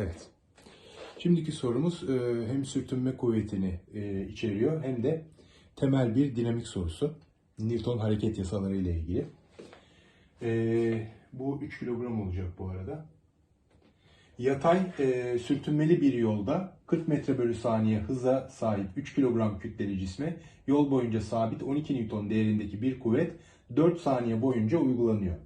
Evet. Şimdiki sorumuz e, hem sürtünme kuvvetini e, içeriyor hem de temel bir dinamik sorusu. Newton hareket yasaları ile ilgili. E, bu 3 kilogram olacak bu arada. Yatay sürtünmeli bir yolda 40 metre bölü saniye hıza sahip 3 kilogram kütleli cisme yol boyunca sabit 12 Newton değerindeki bir kuvvet 4 saniye boyunca uygulanıyor.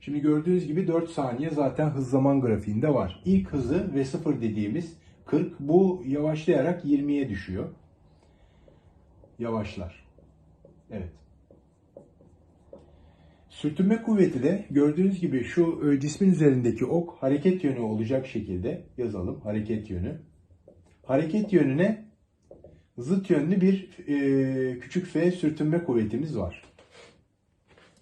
Şimdi gördüğünüz gibi 4 saniye zaten hız zaman grafiğinde var. İlk hızı ve 0 dediğimiz 40 bu yavaşlayarak 20'ye düşüyor. Yavaşlar. Evet. Sürtünme kuvveti de gördüğünüz gibi şu e, cismin üzerindeki ok hareket yönü olacak şekilde yazalım. Hareket yönü. Hareket yönüne zıt yönlü bir e, küçük f sürtünme kuvvetimiz var.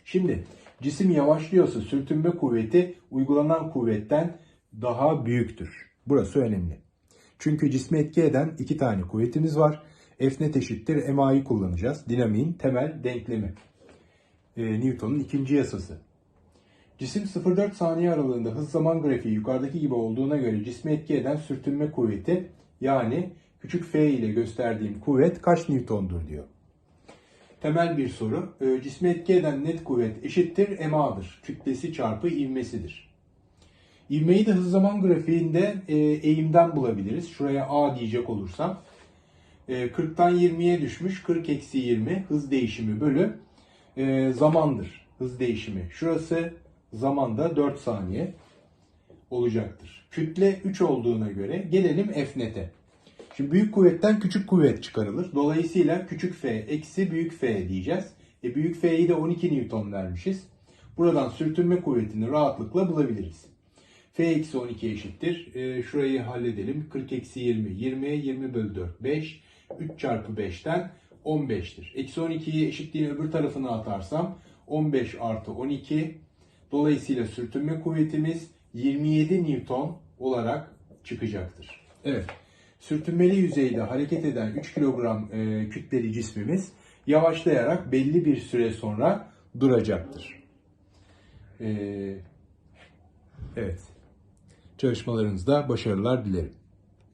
Şimdi cisim yavaşlıyorsa sürtünme kuvveti uygulanan kuvvetten daha büyüktür. Burası önemli. Çünkü cismi etki eden iki tane kuvvetimiz var. F net eşittir MA'yı kullanacağız. Dinamiğin temel denklemi. Ee, Newton'un ikinci yasası. Cisim 0-4 saniye aralığında hız zaman grafiği yukarıdaki gibi olduğuna göre cismi etki eden sürtünme kuvveti yani küçük f ile gösterdiğim kuvvet kaç Newton'dur diyor. Temel bir soru. Ee, Cismi etki eden net kuvvet eşittir MA'dır. Kütlesi çarpı ivmesidir. İvmeyi de hız zaman grafiğinde e, eğimden bulabiliriz. Şuraya A diyecek olursam. E, 40'tan 20'ye düşmüş. 40 eksi 20 hız değişimi bölü e, zamandır. Hız değişimi. Şurası zamanda 4 saniye olacaktır. Kütle 3 olduğuna göre gelelim F net'e. Şimdi büyük kuvvetten küçük kuvvet çıkarılır. Dolayısıyla küçük f eksi büyük f diyeceğiz. E büyük f'yi de 12 Newton vermişiz. Buradan sürtünme kuvvetini rahatlıkla bulabiliriz. f eksi 12 eşittir. E, şurayı halledelim. 40 eksi 20. 20, 20 bölü 4, 5. 3 çarpı 5'ten 15'tir. Eksi 12'yi eşitliğin öbür tarafına atarsam 15 artı 12. Dolayısıyla sürtünme kuvvetimiz 27 Newton olarak çıkacaktır. Evet. Sürtünmeli yüzeyde hareket eden 3 kilogram e, kütleli cismimiz yavaşlayarak belli bir süre sonra duracaktır. E, evet. Çalışmalarınızda başarılar dilerim.